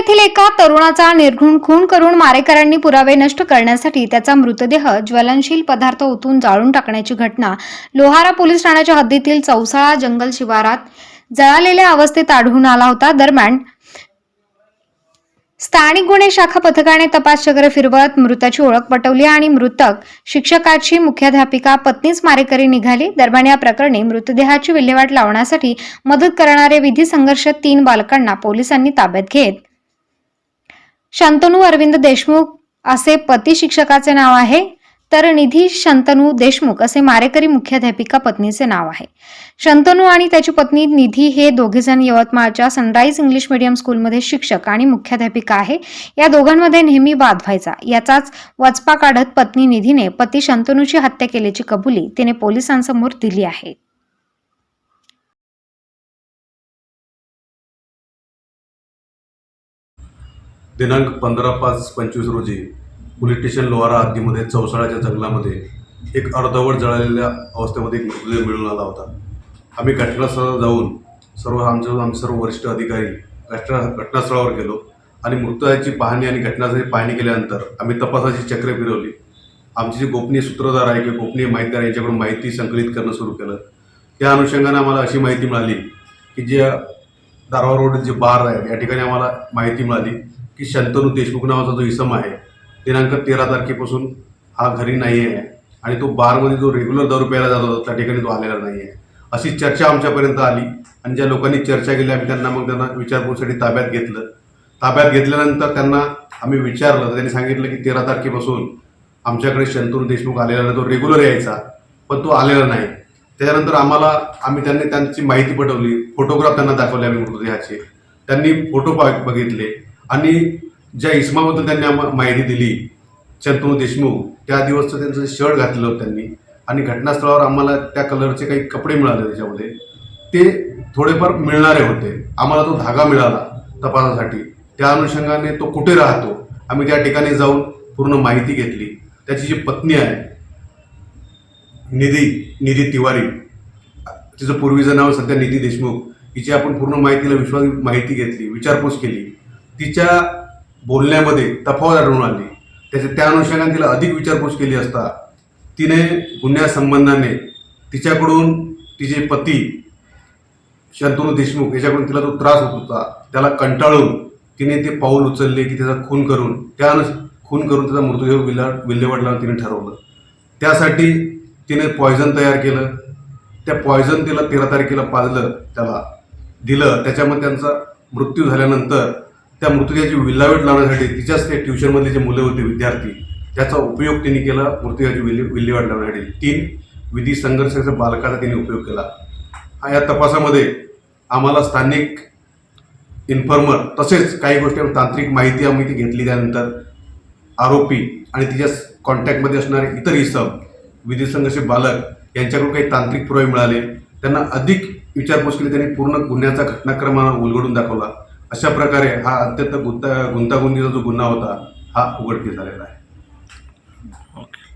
येथील एका तरुणाचा निर्घृण खून करून मारेकऱ्यांनी पुरावे नष्ट करण्यासाठी त्याचा मृतदेह ज्वलनशील पदार्थ ओतून जाळून टाकण्याची घटना लोहारा पोलीस ठाण्याच्या हद्दीतील चौसाळा जंगल शिवारात जळालेल्या अवस्थेत आढळून आला होता. दरम्यान स्थानिक गुन्हे शाखा पथकाने तपास चक्र फिरवत मृताची ओळख पटवली आणि मृतक शिक्षकाची मुख्याध्यापिका पत्नीच मारेकरी निघाली. दरम्यान या प्रकरणी मृतदेहाची विल्हेवाट लावण्यासाठी मदत करणारे विधी संघर्ष तीन बालकांना पोलिसांनी ताब्यात घेत शंतनू अरविंद देशमुख असे पती शिक्षकाचे नाव आहे. तर निधी शंतनू देशमुख असे मारेकरी मुख्याध्यापिका पत्नीचे नाव आहे. शंतनू आणि त्याची पत्नी निधी हे दोघेजण यवतमाळच्या सनराईज इंग्लिश मीडियम स्कूलमध्ये शिक्षक आणि मुख्याध्यापिका आहे. या दोघांमध्ये नेहमी वाद व्हायचा. याचाच वचपा काढत पत्नी निधीने पती शंतनूची हत्या केल्याची कबुली तिने पोलिसांसमोर दिली आहे. दिनांक पंधरा पाच पंचवीस रोजी पोलीस स्टेशन लोहारा हद्दीमध्ये चौसाळ्याच्या जंगलामध्ये एक अर्धवट जळालेल्या अवस्थेमध्ये एक मृतदेह मिळून आला होता. आम्ही घटनास्थळावर जाऊन सर्व आमचे आमचे सर्व वरिष्ठ अधिकारी घटना घटनास्थळावर गेलो आणि मृतदेहाची पाहणी आणि घटनास्थळी पाहणी केल्यानंतर आम्ही तपासाची चक्र फिरवली. आमचे जे गोपनीय सूत्रधार आहे किंवा गोपनीय माहितीदार यांच्याकडून माहिती संकलित करणं सुरू केलं त्या अनुषंगाने आम्हाला अशी माहिती मिळाली की जे दारवा रोड जे बार आहे या ठिकाणी आम्हाला माहिती मिळाली. की शंतनू देशमुख नावाचा जो इसम आहे दिनांक तेरा तारखेपासून हा घरी नाही आहे आणि तो बारमध्ये जो रेग्युलर दारू प्यायला जात होता त्या ठिकाणी तो आलेला नाही आहे अशी चर्चा आमच्यापर्यंत आली आणि ज्या लोकांनी चर्चा केली आम्ही त्यांना मग त्यांना विचारपूरसाठी ताब्यात घेतलं. ताब्यात घेतल्यानंतर त्यांना आम्ही विचारलं तर त्यांनी सांगितलं की तेरा तारखेपासून आमच्याकडे शंतनू देशमुख आलेला नाही तो रेग्युलर यायचा पण तो आलेला नाही. त्याच्यानंतर आम्हाला आम्ही त्यांनी त्यांची माहिती पटवली फोटोग्राफ त्यांना दाखवले आम्ही मृतदेहाचे. त्यांनी फोटो पा बघितले. आणि ज्या इस्माबद्दल त्यांनी आम्हाला माहिती दिली शंतनू देशमुख त्या दिवसचं त्यांचं शर्ट घातलं होतं त्यांनी. आणि घटनास्थळावर आम्हाला त्या कलरचे काही कपडे मिळाले त्याच्यामध्ये. ते थोडेफार मिळणारे होते. आम्हाला तो धागा मिळाला तपासासाठी. त्या अनुषंगाने तो कुठे राहतो? आम्ही त्या ठिकाणी जाऊन पूर्ण माहिती घेतली. त्याची जी पत्नी आहे निधी निधी तिवारी तिचं पूर्वीचं नाव सध्या निधी देशमुख हिची आपण पूर्ण माहितीला विश्वास माहिती घेतली विचारपूस केली. तिच्या बोलण्यामध्ये तफावत आढळून आली. त्याच्या त्या अनुषंगाने तिला अधिक विचारपूस केली असता तिने गुन्ह्यासंबंधाने तिच्याकडून तिचे पती शंतनू देशमुख याच्याकडून तिला जो त्रास होत होता. त्याला कंटाळून तिने ते पाऊल उचलले की त्याचा खून करून त्या खून करून त्याचा मृतदेह विल्ला विल्हेवाट तिने ठरवलं. त्यासाठी तिने पॉयझन तयार केलं. त्या पॉयझन तिला तेरा तारखेला पाजलं त्याला दिलं. त्याच्यामध्ये त्यांचा मृत्यू झाल्यानंतर त्या मृतदेहाची विल्हेवाट लावण्यासाठी तिच्याच ते ट्युशनमधले जे मुलं होते विद्यार्थी त्याचा उपयोग त्यांनी केला मृतदेहाची विल्हे विल्हेवाट लावण्यासाठी. तीन विधी संघर्षाच्या बालकाचा त्यांनी उपयोग केला. हा या तपासामध्ये आम्हाला स्थानिक इन्फॉर्मर तसेच काही गोष्टी तांत्रिक माहिती आम्ही ती घेतली त्यानंतर आरोपी आणि तिच्या कॉन्टॅक्टमध्ये असणारे इतर इसम विधी संघर्ष बालक यांच्याकडून काही तांत्रिक पुरावे मिळाले. त्यांना अधिक विचारपूस केली त्यांनी पूर्ण गुन्ह्याचा घटनाक्रमानं उलगडून दाखवला. अशा प्रकारे हा अत्यंत गुंता गुंतागुंतीचा जो गुन्हा होता हा उघडकीस झालेला आहे.